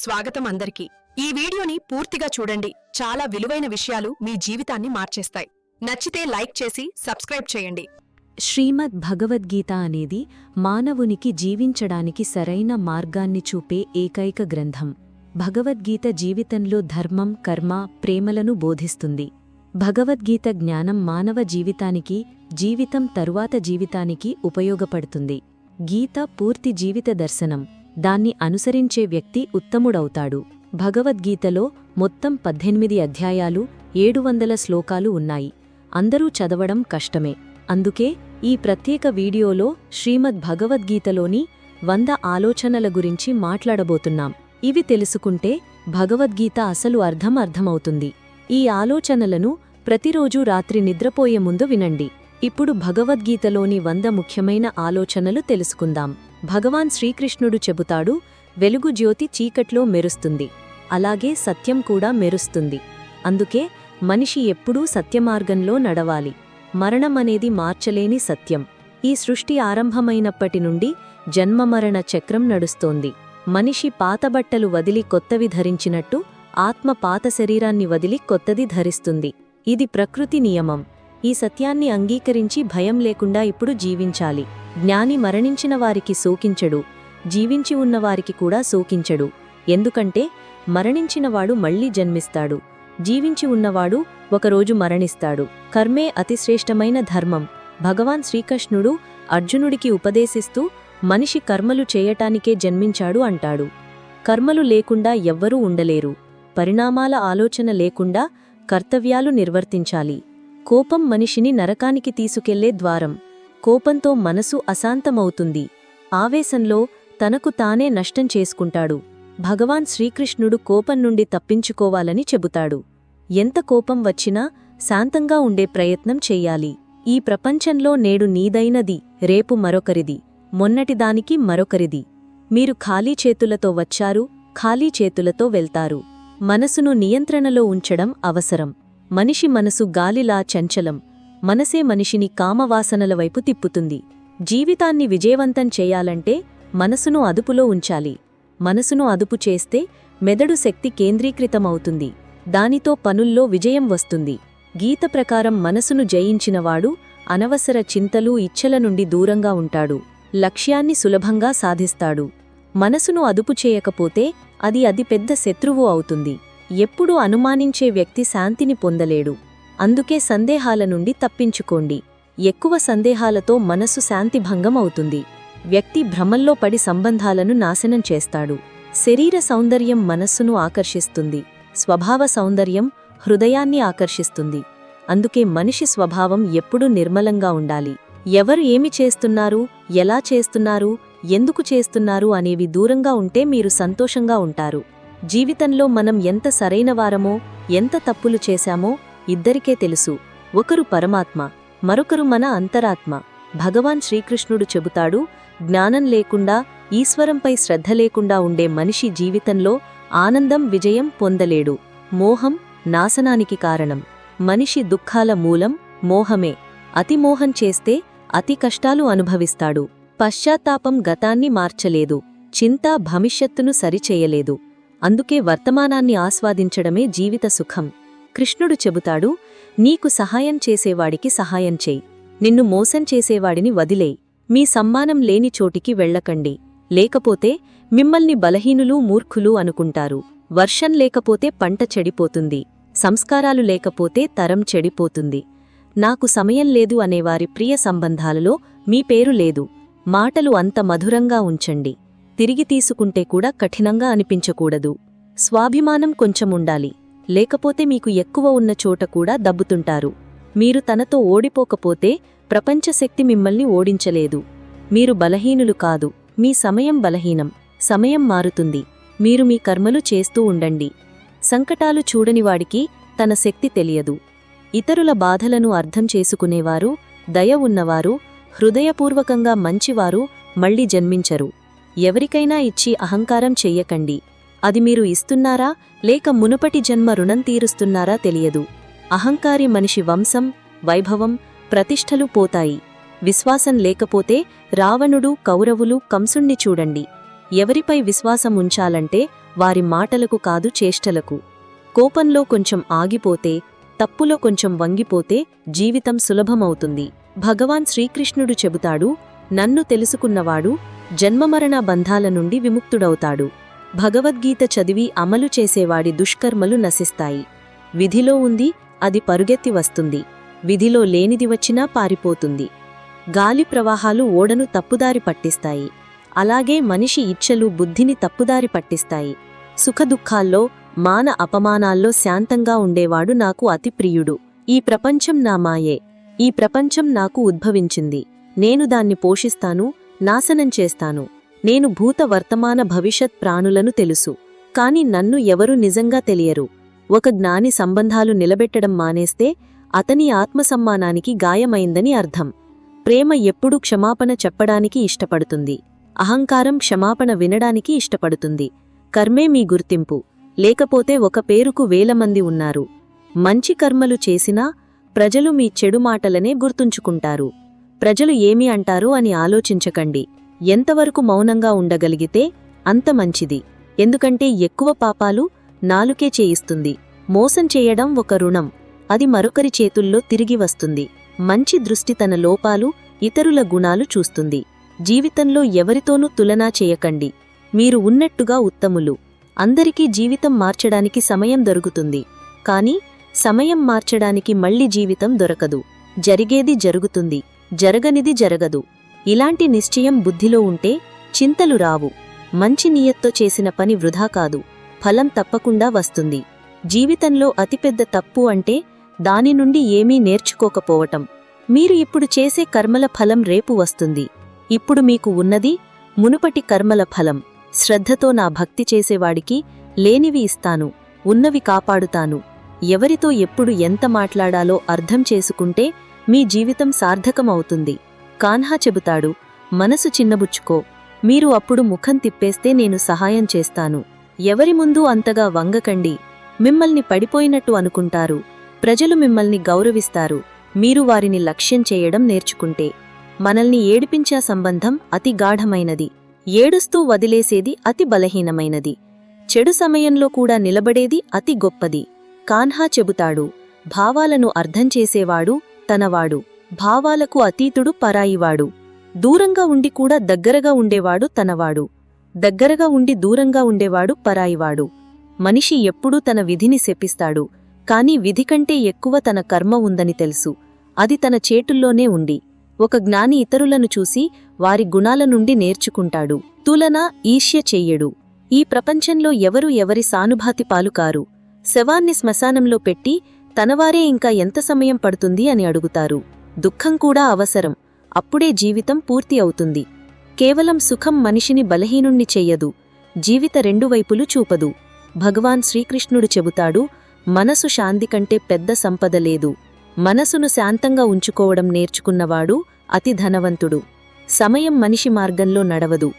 స్వాగతం అందరికీ. ఈ వీడియోని పూర్తిగా చూడండి. చాలా విలువైన విషయాలు మీ జీవితాన్ని మార్చేస్తాయి. నచ్చితే లైక్ చేసి సబ్స్క్రైబ్ చేయండి. శ్రీమద్ భగవద్గీత అనేది మానవునికి జీవించడానికి సరైన మార్గాన్ని చూపే ఏకైక గ్రంథం. భగవద్గీత జీవితంలో ధర్మం కర్మ ప్రేమలను బోధిస్తుంది. భగవద్గీత జ్ఞానం మానవ జీవితానికి జీవితం తరువాత జీవితానికి ఉపయోగపడుతుంది. గీత పూర్తి జీవిత దర్శనం. దాన్ని అనుసరించే వ్యక్తి ఉత్తముడవుతాడు. భగవద్గీతలో మొత్తం పద్దెనిమిది అధ్యాయాలు ఏడు వందల శ్లోకాలు ఉన్నాయి. అందరూ చదవడం కష్టమే. అందుకే ఈ ప్రత్యేక వీడియోలో శ్రీమద్ భగవద్గీతలోని వంద ఆలోచనల గురించి మాట్లాడబోతున్నాం. ఇవి తెలుసుకుంటే భగవద్గీత అసలు అర్థం అర్థమవుతుంది. ఈ ఆలోచనలను ప్రతిరోజూ రాత్రి నిద్రపోయే ముందు వినండి. ఇప్పుడు భగవద్గీతలోని వంద ముఖ్యమైన ఆలోచనలు తెలుసుకుందాం. భగవాన్ శ్రీకృష్ణుడు చెబుతాడు వెలుగు జ్యోతి చీకట్లో మెరుస్తుంది. అలాగే సత్యం కూడా మెరుస్తుంది. అందుకే మనిషి ఎప్పుడూ సత్యమార్గంలో నడవాలి. మరణం అనేది మార్చలేని సత్యం. ఈ సృష్టి ఆరంభమైనప్పటి నుండి జన్మమరణ చక్రం నడుస్తోంది. మనిషి పాతబట్టలు వదిలి కొత్తవి ధరించినట్టు ఆత్మ పాత శరీరాన్ని వదిలి కొత్తది ధరిస్తుంది. ఇది ప్రకృతి నియమం. ఈ సత్యాన్ని అంగీకరించి భయం లేకుండా ఇప్పుడు జీవించాలి. జ్ఞాని మరణించిన వారికి సోకించడు జీవించి ఉన్నవారికి కూడా సోకించడు ఎందుకంటే మరణించినవాడు మళ్ళీ జన్మిస్తాడు. జీవించి ఉన్నవాడు ఒకరోజు మరణిస్తాడు. కర్మే అతిశ్రేష్టమైన ధర్మం. భగవాన్ శ్రీకృష్ణుడు అర్జునుడికి ఉపదేశిస్తూ మనిషి కర్మలు చేయటానికే జన్మించాడు అంటాడు. కర్మలు లేకుండా ఎవ్వరూ ఉండలేరు. పరిణామాల ఆలోచన లేకుండా కర్తవ్యాలు నిర్వర్తించాలి. కోపం మనిషిని నరకానికి తీసుకెళ్ళే ద్వారం. కోపంతో మనసు అశాంతమవుతుంది. ఆవేశంలో తనకు తానే నష్టం చేసుకుంటాడు. భగవాన్ శ్రీకృష్ణుడు కోపం నుండి తప్పించుకోవాలని చెబుతాడు. ఎంత కోపం వచ్చినా శాంతంగా ఉండే ప్రయత్నం చెయ్యాలి ఈ ప్రపంచంలో నేడు నీదైనది రేపు మరొకరిది మొన్నటిదానికి మరొకరిది. మీరు ఖాళీ చేతులతో వచ్చారు ఖాళీ చేతులతో వెళ్తారు. మనసును నియంత్రణలో ఉంచడం అవసరం. మనిషి మనసు గాలిలా చంచలం మనసే మనిషిని కామవాసనల వైపు తిప్పుతుంది. జీవితాన్ని విజయవంతం చేయాలంటే మనసును అదుపులో ఉంచాలి. మనసును అదుపు చేస్తే మెదడు శక్తి కేంద్రీకృతమవుతుంది. దానితో పనుల్లో విజయం వస్తుంది. గీత ప్రకారం మనసును జయించినవాడు అనవసర చింతలు ఇచ్ఛల నుండి దూరంగా ఉంటాడు. లక్ష్యాన్ని సులభంగా సాధిస్తాడు. మనసును అదుపు చేయకపోతే అది అది పెద్ద శత్రువు అవుతుంది. ఎప్పుడూ అనుమానించే వ్యక్తి శాంతిని పొందలేడు. అందుకే సందేహాల నుండి తప్పించుకోండి. ఎక్కువ సందేహాలతో మనసు శాంతిభంగం అవుతుంది వ్యక్తి భ్రమల్లో పడి సంబంధాలను నాశనం చేస్తాడు. శరీర సౌందర్యం మనస్సును ఆకర్షిస్తుంది. స్వభావ సౌందర్యం హృదయాన్ని ఆకర్షిస్తుంది. అందుకే మనిషి స్వభావం ఎప్పుడూ నిర్మలంగా ఉండాలి. ఎవరు ఏమి చేస్తున్నారు ఎలా చేస్తున్నారు ఎందుకు చేస్తున్నారు అనేవి దూరంగా ఉంటే మీరు సంతోషంగా ఉంటారు. జీవితంలో మనం ఎంత సరైనవారమో ఎంత తప్పులు చేశామో ఇద్దరికే తెలుసు. ఒకరు పరమాత్మ మరొకరు మన అంతరాత్మ. భగవాన్ శ్రీకృష్ణుడు చెబుతాడు జ్ఞానం లేకుండా ఈశ్వరంపై శ్రద్ధ లేకుండా ఉండే మనిషి జీవితంలో ఆనందం విజయం పొందలేడు. మోహం నాశనానికి కారణం. మనిషి దుఃఖాల మూలం మోహమే. అతిమోహం చేస్తే అతి కష్టాలు అనుభవిస్తాడు. పశ్చాత్తాపం గతాన్ని మార్చలేదు. చింత భవిష్యత్తును సరిచేయలేదు. అందుకే వర్తమానాన్ని ఆస్వాదించడమే జీవిత సుఖం. కృష్ణుడు చెబుతాడు నీకు సహాయం చేసేవాడికి సహాయం చేయి. నిన్ను మోసం చేసేవాడిని వదిలేయి. మీ సమ్మానం లేని చోటికి వెళ్ళకండి. లేకపోతే మిమ్మల్ని బలహీనులు మూర్ఖులు అనుకుంటారు. వర్షం లేకపోతే పంట చెడిపోతుంది. సంస్కారాలు లేకపోతే తరం చెడిపోతుంది. నాకు సమయం లేదు అనేవారి ప్రియ సంబంధాలలో మీ పేరు లేదు. మాటలు అంత మధురంగా ఉంచండి. తిరిగి తీసుకుంటే కూడా కఠినంగా అనిపించకూడదు. స్వాభిమానం కొంచెముండాలి లేకపోతే మీకు ఎక్కువ ఉన్న చోట కూడా దబ్బుతుంటారు. మీరు తనతో ఓడిపోకపోతే ప్రపంచశక్తి మిమ్మల్ని ఓడించలేదు. మీరు బలహీనులు కాదు. మీ సమయం బలహీనం. సమయం మారుతుంది. మీరు మీ కర్మలు చేస్తూ ఉండండి. సంకటాలు చూడనివాడికి తన శక్తి తెలియదు. ఇతరుల బాధలను అర్థం చేసుకునేవారు దయ ఉన్నవారు హృదయపూర్వకంగా మంచివారు మళ్ళీ జన్మించరు. ఎవరికైనా ఇచ్చి అహంకారం చెయ్యకండి. అది మీరు ఇస్తున్నారా? లేక మునుపటి జన్మ రుణం తీరుస్తున్నారా తెలియదు. అహంకారి మనిషి వంశం వైభవం ప్రతిష్టలు పోతాయి. విశ్వాసం లేకపోతే రావణుడు కౌరవులు కంసుణ్ణి చూడండి. ఎవరిపై విశ్వాసం ఉంచాలంటే వారి మాటలకు కాదు చేష్టలకు. కోపంలో కొంచెం ఆగిపోతే తప్పులో కొంచెం వంగిపోతే జీవితం సులభమవుతుంది. భగవాన్ శ్రీకృష్ణుడు చెబుతాడు నన్ను తెలుసుకున్నవాడు జన్మమరణ బంధాల నుండి విముక్తుడవుతాడు. భగవద్గీత చదివి అమలు చేసేవాడి దుష్కర్మలు నశిస్తాయి. విధిలో ఉంది అది పరుగెత్తి వస్తుంది. విధిలో లేనిది వచ్చినా పారిపోతుంది. గాలి ప్రవాహాలు ఓడను తప్పుదారి పట్టిస్తాయి. అలాగే మనిషి ఇచ్ఛలు బుద్ధిని తప్పుదారి పట్టిస్తాయి. సుఖదుఖాల్లో మాన అపమానాల్లో శాంతంగా ఉండేవాడు నాకు అతి ప్రియుడు. ఈ ప్రపంచం నా మాయే. ఈ ప్రపంచం నాకు ఉద్భవించింది. నేను దాన్ని పోషిస్తాను నాశనం చేస్తాను. నేను భూత వర్తమాన భవిష్యత్ ప్రాణులను తెలుసు. కాని నన్ను ఎవరూ నిజంగా తెలియరు. ఒక జ్ఞాని సంబంధాలు నిలబెట్టడం మానేస్తే అతని ఆత్మసమ్మానానికి గాయమైందని అర్థం. ప్రేమ ఎప్పుడూ క్షమాపణ చెప్పడానికి ఇష్టపడుతుంది. అహంకారం క్షమాపణ వినడానికి ఇష్టపడుతుంది. కర్మే మీ గుర్తింపు. లేకపోతే ఒక పేరుకు వేల మంది ఉన్నారు. మంచి కర్మలు చేసినా ప్రజలు మీ చెడు మాటలనే గుర్తుంచుకుంటారు. ప్రజలు ఏమి అంటారు అని ఆలోచించకండి. ఎంతవరకు మౌనంగా ఉండగలిగితే అంత మంచిది. ఎందుకంటే ఎక్కువ పాపాలు నాలుకే చేయిస్తుంది. మోసం చేయడం ఒక రుణం. అది మరొకరి చేతుల్లో తిరిగి వస్తుంది. మంచి దృష్టి తన లోపాలు ఇతరుల గుణాలు చూస్తుంది. జీవితంలో ఎవరితోనూ తులనా చేయకండి. మీరు ఉన్నట్టుగా ఉత్తములు. అందరికీ జీవితం మార్చడానికి సమయం దొరుకుతుంది. కాని సమయం మార్చడానికి మళ్ళీ జీవితం దొరకదు. జరిగేది జరుగుతుంది. జరగనిది జరగదు. ఇలాంటి నిశ్చయం బుద్ధిలో ఉంటే చింతలు రావు. మంచి నియత్తో చేసిన పని వృధా కాదు. ఫలం తప్పకుండా వస్తుంది. జీవితంలో అతిపెద్ద తప్పు అంటే దాని నుండి ఏమీ నేర్చుకోకపోవటం. మీరు ఇప్పుడు చేసే కర్మల ఫలం రేపు వస్తుంది. ఇప్పుడు మీకు ఉన్నది మునుపటి కర్మల ఫలం. శ్రద్ధతో నా భక్తి చేసేవాడికి లేనివి ఇస్తాను. ఉన్నవి కాపాడుతాను. ఎవరితో ఎప్పుడు ఎంత మాట్లాడాలో అర్థం చేసుకుంటే మీ జీవితం సార్థకమవుతుంది. కాన్హా చెబుతాడు మనసు చిన్నబుచ్చుకో. మీరు అప్పుడు ముఖం తిప్పేస్తే నేను సహాయం చేస్తాను. ఎవరి ముందు అంతగా వంగకండి. మిమ్మల్ని పడిపోయినట్టు అనుకుంటారు. ప్రజలు మిమ్మల్ని గౌరవిస్తారు. మీరు వారిని లక్ష్యం చేయడం నేర్చుకుంటే. మనల్ని ఏడిపించే సంబంధం అతి గాఢమైనది. ఏడుస్తూ వదిలేసేది అతి బలహీనమైనది. చెడు సమయంలో కూడా నిలబడేది అతి గొప్పది. కాన్హా చెబుతాడు భావాలను అర్థం చేసేవాడు తనవాడు. భావాలకు అతీతుడు పరాయివాడు. దూరంగా ఉండి కూడా దగ్గరగా ఉండేవాడు తనవాడు. దగ్గరగా ఉండి దూరంగా ఉండేవాడు పరాయివాడు. మనిషి ఎప్పుడూ తన విధిని శపిస్తాడు కాని విధి కంటే ఎక్కువ తన కర్మ ఉందని తెలుసు. అది తన చేటుల్లోనే ఉండి ఒక జ్ఞాని ఇతరులను చూసి వారి గుణాల నుండి నేర్చుకుంటాడు. తులన ఈర్ష్య చెయ్యడు. ఈ ప్రపంచంలో ఎవరు ఎవరి సానుభాతి పాలుకారు? శవాన్ని శ్మశానంలో పెట్టి తనవారే ఇంకా ఎంత సమయం పడుతుంది అని అడుగుతారు. దుఃఖం కూడా అవసరం. అప్పుడే జీవితం పూర్తి అవుతుంది. కేవలం సుఖం మనిషిని బలహీనుణ్ణి చెయ్యదు. జీవిత రెండు వైపులు చూపదు. భగవాన్ శ్రీకృష్ణుడు చెబుతాడు మనసు శాంతి కంటే పెద్ద సంపద లేదు. మనసును శాంతంగా ఉంచుకోవడం నేర్చుకున్నవాడు అతి ధనవంతుడు. సమయం మనిషి మార్గంలో నడవదు.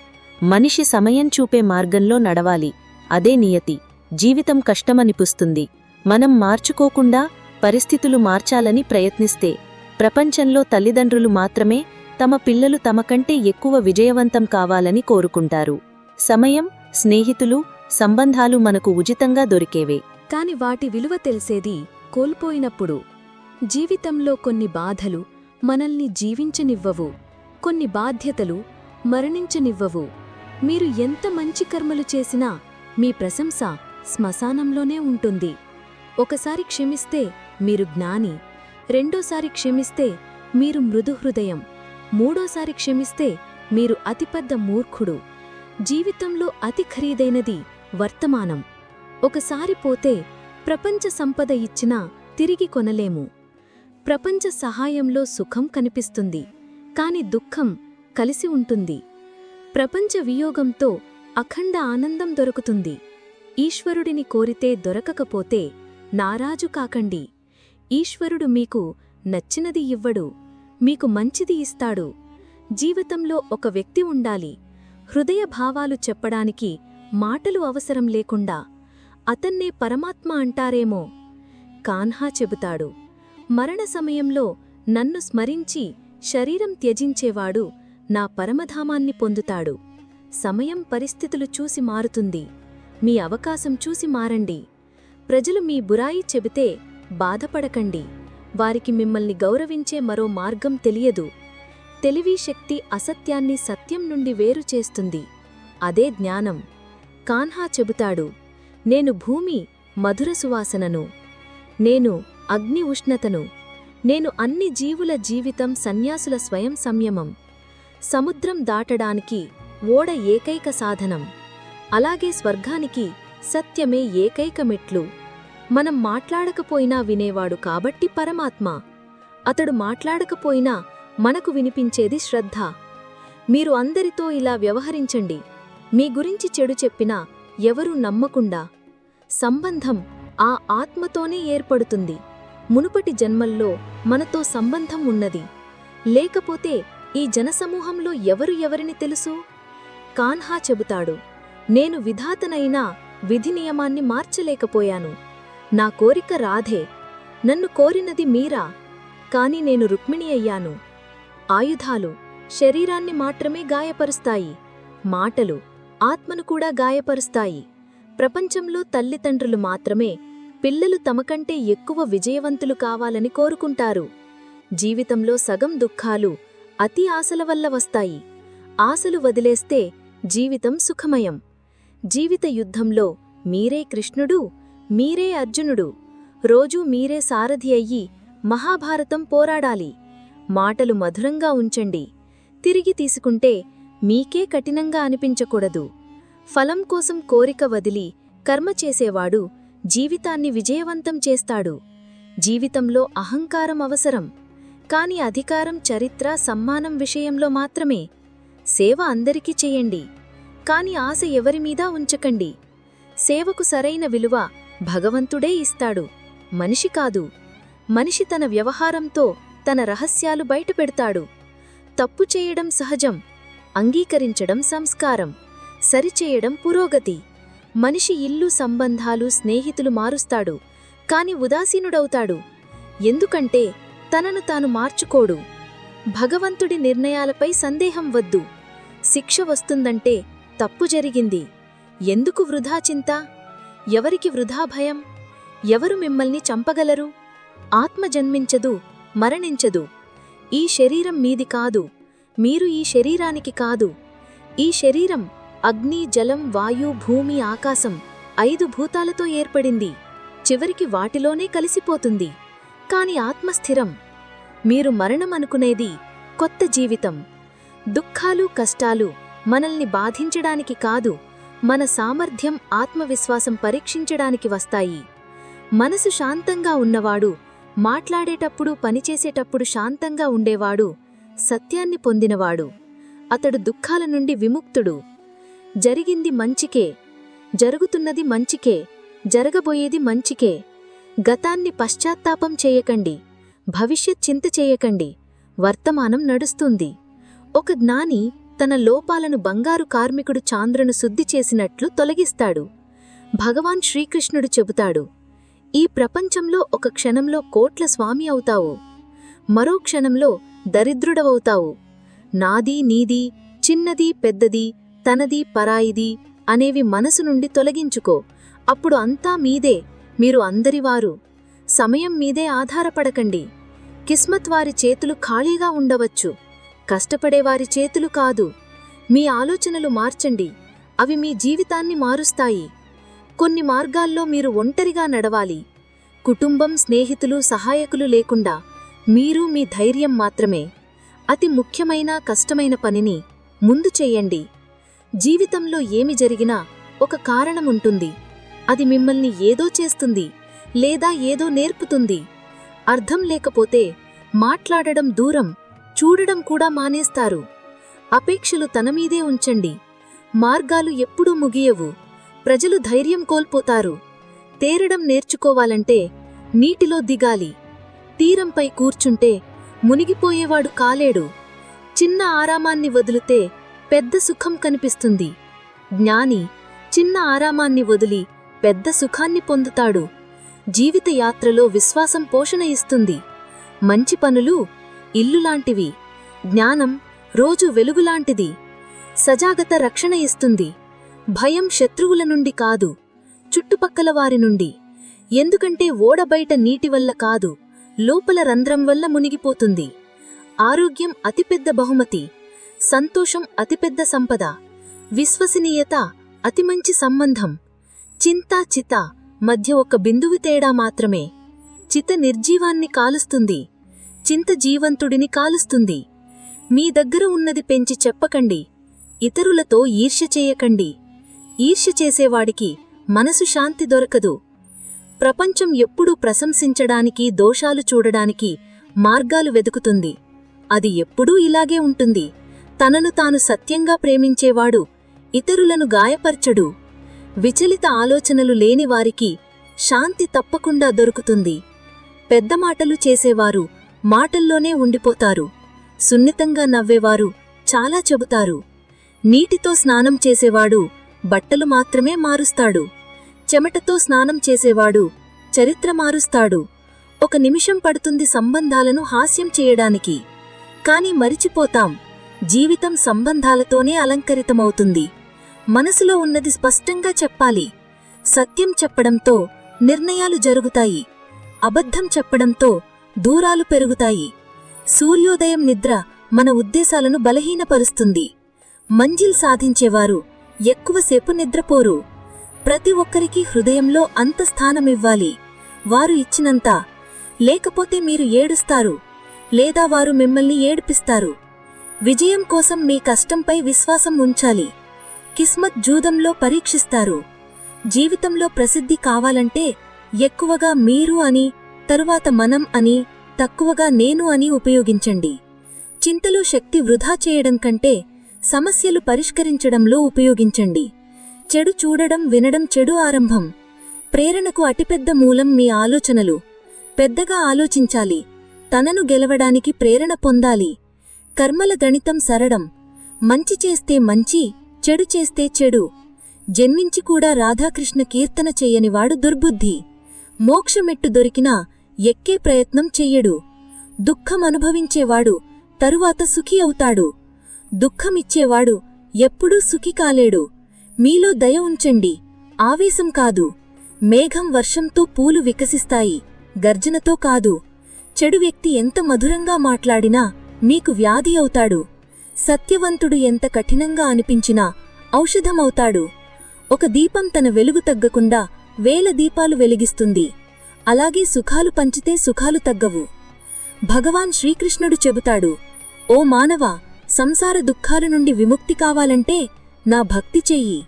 మనిషి సమయం చూపే మార్గంలో నడవాలి. అదే నియతి. జీవితం కష్టమనిపిస్తుంది. మనం మార్చుకోకుండా పరిస్థితులు మార్చాలని ప్రయత్నిస్తే ప్రపంచంలో తల్లిదండ్రులు మాత్రమే తమ పిల్లలు తమకంటే ఎక్కువ విజయవంతం కావాలని కోరుకుంటారు. సమయం స్నేహితులు సంబంధాలు మనకు ఉచితంగా దొరికేవే. కాని వాటి విలువ తెలిసేది కోల్పోయినప్పుడు. జీవితంలో కొన్ని బాధలు మనల్ని జీవించనివ్వవు. కొన్ని బాధ్యతలు మరణించనివ్వవు. మీరు ఎంత మంచి కర్మలు చేసినా మీ ప్రశంస శ్మశానంలోనే ఉంటుంది. ఒకసారి క్షమిస్తే మీరు జ్ఞాని రెండోసారి క్షమిస్తే మీరు మృదుహృదయం మూడోసారి క్షమిస్తే మీరు అతిపెద్ద మూర్ఖుడు. జీవితంలో అతి ఖరీదైనది వర్తమానం. ఒకసారి పోతే ప్రపంచ సంపద ఇచ్చినా తిరిగి కొనలేము. ప్రపంచ సహాయంలో సుఖం కనిపిస్తుంది కాని దుఃఖం కలిసి ఉంటుంది. ప్రపంచ వియోగంతో అఖండ ఆనందం దొరుకుతుంది. ఈశ్వరుడిని కోరితే దొరకకపోతే నారాజు కాకండి. ఈశ్వరుడు మీకు నచ్చినది ఇవ్వడు మీకు మంచిది ఇస్తాడు. జీవితంలో ఒక వ్యక్తి ఉండాలి. హృదయ భావాలు చెప్పడానికి మాటలు అవసరం లేకుండా అతన్నే పరమాత్మ అంటారేమో? కాన్హా చెబుతాడు మరణ సమయంలో నన్ను స్మరించి శరీరం త్యజించేవాడు నా పరమధామాన్ని పొందుతాడు. సమయం పరిస్థితులు చూసి మారుతుంది. మీ అవకాశం చూసి మారండి. ప్రజలు మీ బురాయి చెబితే బాధపడకండి. వారికి మిమ్మల్ని గౌరవించే మరో మార్గం తెలియదు. తెలివి శక్తి అసత్యాన్ని సత్యం నుండి వేరు చేస్తుంది. అదే జ్ఞానం. కాన్హా చెబుతాడు నేను భూమి మధుర సువాసనను. నేను అగ్ని ఉష్ణతను. నేను అన్ని జీవుల జీవితం సన్యాసుల స్వయం సంయమం. సముద్రం దాటడానికి ఓడ ఏకైక సాధనం. అలాగే స్వర్గానికి సత్యమే ఏకైక మెట్లు మనం మాట్లాడకపోయినా వినేవాడు కాబట్టి పరమాత్మ. అతడు మాట్లాడకపోయినా మనకు వినిపించేది శ్రద్ధ. మీరు అందరితో ఇలా వ్యవహరించండి. మీ గురించి చెడు చెప్పినా ఎవరూ నమ్మకుండా. సంబంధం ఆ ఆత్మతోనే ఏర్పడుతుంది. మునుపటి జన్మల్లో మనతో సంబంధం ఉన్నది. లేకపోతే ఈ జనసమూహంలో ఎవరు ఎవరిని తెలుసు? కాన్హా చెబుతాడు నేను విధాతనైనా విధి నియమాన్ని మార్చలేకపోయాను. నా కోరిక రాధే. నన్ను కోరినది మీరా? కాని నేను రుక్మిణి అయ్యాను. ఆయుధాలు శరీరాన్ని మాత్రమే గాయపరుస్తాయి. మాటలు ఆత్మను కూడా గాయపరుస్తాయి. ప్రపంచంలో తల్లిదండ్రులు మాత్రమే పిల్లలు తమకంటే ఎక్కువ విజయవంతులు కావాలని కోరుకుంటారు. జీవితంలో సగం దుఃఖాలు అతి ఆశల వల్ల వస్తాయి. ఆశలు వదిలేస్తే జీవితం సుఖమయం. జీవిత యుద్ధంలో మీరే కృష్ణుడు మీరే అర్జునుడు. రోజూ మీరే సారథి అయ్యి మహాభారతం పోరాడాలి. మాటలు మధురంగా ఉంచండి. తిరిగి తీసుకుంటే మీకే కఠినంగా అనిపించకూడదు. ఫలం కోసం కోరిక వదిలి కర్మ చేసేవాడు జీవితాన్ని విజయవంతం చేస్తాడు. జీవితంలో అహంకారం అవసరం. కాని అధికారం చరిత్ర సమ్మానం విషయంలో మాత్రమే. సేవ అందరికీ చెయ్యండి కాని ఆశ ఎవరిమీదా ఉంచకండి. సేవకు సరైన విలువ భగవంతుడే ఇస్తాడు. మనిషి కాదు. మనిషి తన వ్యవహారంతో తన రహస్యాలు బయటపెడతాడు. తప్పు చేయడం సహజం. అంగీకరించడం సంస్కారం. సరిచేయడం పురోగతి. మనిషి ఇల్లు సంబంధాలు స్నేహితులు మారుస్తాడు. కాని ఉదాసీనుడవుతాడు. ఎందుకంటే తనను తాను మార్చుకోడు. భగవంతుడి నిర్ణయాలపై సందేహం వద్దు. శిక్ష వస్తుందంటే తప్పు జరిగింది. ఎందుకు వృధా చింత? ఎవరికి వృధా భయం? ఎవరు మిమ్మల్ని చంపగలరు? ఆత్మ జన్మించదు మరణించదు. ఈ శరీరం మీది కాదు. మీరు ఈ శరీరానికి కాదు. ఈ శరీరం అగ్ని జలం వాయు భూమి ఆకాశం ఐదు భూతాలతో ఏర్పడింది. చివరికి వాటిలోనే కలిసిపోతుంది. కాని ఆత్మస్థిరం మీరు మరణం అనుకునేది కొత్త జీవితం. దుఃఖాలు కష్టాలు మనల్ని బాధించడానికి కాదు మన సామర్థ్యం ఆత్మవిశ్వాసం పరీక్షించడానికి వస్తాయి. మనసు శాంతంగా ఉన్నవాడు మాట్లాడేటప్పుడు పనిచేసేటప్పుడు శాంతంగా ఉండేవాడు సత్యాన్ని పొందినవాడు. అతడు దుఃఖాల నుండి విముక్తుడు. జరిగింది మంచికే జరుగుతున్నది మంచికే జరగబోయేది మంచికే. గతాన్ని పశ్చాత్తాపం చేయకండి భవిష్యత్ చింత చేయకండి వర్తమానం నడుస్తుంది. ఒక జ్ఞాని తన లోపాలను బంగారు కార్మికుడు చాంద్రను శుద్ధి చేసినట్లు తొలగిస్తాడు. భగవాన్ శ్రీకృష్ణుడు చెబుతాడు ఈ ప్రపంచంలో ఒక క్షణంలో కోట్ల స్వామి అవుతావు. మరో క్షణంలో దరిద్రుడవవుతావు. నాది నీది చిన్నది పెద్దది తనది పరాయిది అనేవి మనసు నుండి తొలగించుకో. అప్పుడు అంతా మీదే మీరు అందరివారు. సమయం మీదే ఆధారపడకండి. కిస్మత్ వారి చేతులు ఖాళీగా ఉండవచ్చు. కష్టపడేవారి చేతులు కాదు. మీ ఆలోచనలు మార్చండి. అవి మీ జీవితాన్ని మారుస్తాయి. కొన్ని మార్గాల్లో మీరు ఒంటరిగా నడవాలి. కుటుంబం స్నేహితులు సహాయకులు లేకుండా మీరు మీ ధైర్యం మాత్రమే. అతి ముఖ్యమైన కష్టమైన పనిని ముందు చెయ్యండి జీవితంలో ఏమి జరిగినా ఒక కారణముంటుంది అది మిమ్మల్ని ఏదో చేస్తుంది లేదా ఏదో నేర్పుతుంది. అర్థం లేకపోతే మాట్లాడడం దూరం. చూడడం కూడా మానేస్తారు. అపేక్షలు తనమీదే ఉంచండి. మార్గాలు ఎప్పుడూ ముగియవు. ప్రజలు ధైర్యం కోల్పోతారు. తేరడం నేర్చుకోవాలంటే నీటిలో దిగాలి. తీరంపై కూర్చుంటే మునిగిపోయేవాడు కాలేడు. చిన్న ఆరామాన్ని వదిలితే పెద్ద సుఖం కనిపిస్తుంది. జ్ఞాని చిన్న ఆరామాన్ని వదిలి పెద్ద సుఖాన్ని పొందుతాడు. జీవిత యాత్రలో విశ్వాసం పోషణ ఇస్తుంది. మంచి పనులు ఇల్లులాంటివి. జ్ఞానం రోజు వెలుగులాంటిది. సజాగత రక్షణ ఇస్తుంది. భయం శత్రువుల నుండి కాదు చుట్టుపక్కల వారి నుండి. ఎందుకంటే ఓడ బయట నీటి వల్ల కాదు లోపల రంధ్రం వల్ల మునిగిపోతుంది. ఆరోగ్యం అతిపెద్ద బహుమతి సంతోషం అతిపెద్ద సంపద విశ్వసనీయత అతి మంచి సంబంధం. చింత చిత మధ్య ఒక బిందువు తేడా మాత్రమే. చిత నిర్జీవాన్ని కాలుస్తుంది. చింత జీవంతుడిని కాలుస్తుంది. మీ దగ్గర ఉన్నది పెంచి చెప్పకండి. ఇతరులతో ఈర్ష్య చేయకండి. ఈర్ష్య చేసేవాడికి మనసు శాంతి దొరకదు. ప్రపంచం ఎప్పుడూ ప్రశంసించడానికి దోషాలు చూడడానికి మార్గాలు వెతుకుతుంది. అది ఎప్పుడూ ఇలాగే ఉంటుంది. తనను తాను సత్యంగా ప్రేమించేవాడు ఇతరులను గాయపర్చడు. విచలిత ఆలోచనలు లేని వారికి శాంతి తప్పకుండా దొరుకుతుంది. పెద్ద మాటలు చేసేవారు మాటల్లోనే ఉండిపోతారు. సున్నితంగా నవ్వేవారు చాలా చెబుతారు. నీటితో స్నానం చేసేవాడు బట్టలు మాత్రమే మారుస్తాడు. చెమటతో స్నానం చేసేవాడు చరిత్ర మారుస్తాడు. ఒక నిమిషం పడుతుంది సంబంధాలను హాస్యం చేయడానికి. కాని మరిచిపోతాం. జీవితం సంబంధాలతోనే అలంకరితమవుతుంది. మనసులో ఉన్నది స్పష్టంగా చెప్పాలి. సత్యం చెప్పడంతో నిర్ణయాలు జరుగుతాయి. అబద్ధం చెప్పడంతో దూరాలు పెరుగుతాయి. సూర్యోదయం నిద్ర మన ఉద్దేశాలను బలహీనపరుస్తుంది. మంజిల్ సాధించేవారు ఎక్కువసేపు నిద్రపోరు. ప్రతి ఒక్కరికి హృదయంలో అంత స్థానమివ్వాలి. వారు ఇచ్చినంత. లేకపోతే మీరు ఏడుస్తారు. లేదా వారు మిమ్మల్ని ఏడిపిస్తారు. విజయం కోసం మీ కష్టంపై విశ్వాసం ఉంచాలి. కిస్మత్ జూదంలో పరీక్షిస్తారు. జీవితంలో ప్రసిద్ధి కావాలంటే ఎక్కువగా మీరు అని తరువాత మనం అని తక్కువగా నేను అని ఉపయోగించండి. చింతలో శక్తి వృధా చేయడం కంటే సమస్యలు పరిష్కరించడంలో ఉపయోగించండి. చెడు చూడడం వినడం చెడు ఆరంభం. ప్రేరణకు అతిపెద్ద మూలం మీ ఆలోచనలు. పెద్దగా ఆలోచించాలి. తనను గెలవడానికి ప్రేరణ పొందాలి. కర్మల గణితం సరడం మంచి చేస్తే మంచి చెడు చేస్తే చెడు. జన్మించి కూడా రాధాకృష్ణ కీర్తన చెయ్యనివాడు దుర్బుద్ధి. మోక్షమెట్టు దొరికినా ఎక్కే ప్రయత్నం చెయ్యడు. దుఃఖం అనుభవించేవాడు తరువాత సుఖి అవుతాడు. దుఃఖమిచ్చేవాడు ఎప్పుడూ సుఖి కాలేడు. మీలో దయ ఉంచండి. ఆవేశం కాదు. మేఘం వర్షంతో పూలు వికసిస్తాయి. గర్జనతో కాదు. చెడు వ్యక్తి ఎంత మధురంగా మాట్లాడినా మీకు వ్యాధి అవుతాడు. సత్యవంతుడు ఎంత కఠినంగా అనిపించినా ఔషధమవుతాడు. ఒక దీపం తన వెలుగు తగ్గకుండా వేల దీపాలు వెలిగిస్తుంది. అలాగే సుఖాలు పంచితే సుఖాలు తగ్గవు. భగవాన్ శ్రీకృష్ణుడు చెబుతాడు ఓ మానవ సంసార దుఃఖాల నుండి విముక్తి కావాలంటే నా భక్తి చెయ్యి.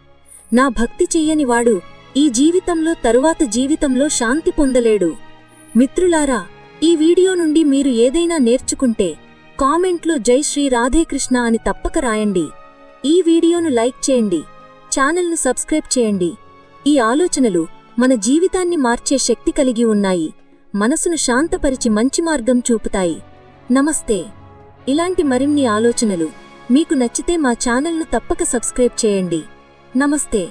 నా భక్తి చెయ్యనివాడు ఈ జీవితంలో తరువాత జీవితంలో శాంతి పొందలేడు. మిత్రులారా ఈ వీడియో నుండి మీరు ఏదైనా నేర్చుకుంటే కామెంట్లో జై శ్రీ రాధేకృష్ణ అని తప్పక రాయండి. ఈ వీడియోను లైక్ చేయండి ఛానల్ను సబ్స్క్రైబ్ చేయండి. ఈ ఆలోచనలు మన జీవితాన్ని మార్చే శక్తి కలిగి ఉన్నాయి. మనసును శాంతపరిచి మంచి మార్గం చూపుతాయి. నమస్తే. ఇలాంటి మరిన్ని ఆలోచనలు మీకు నచ్చితే మా ఛానల్ను తప్పక సబ్స్క్రైబ్ చేయండి. నమస్తే.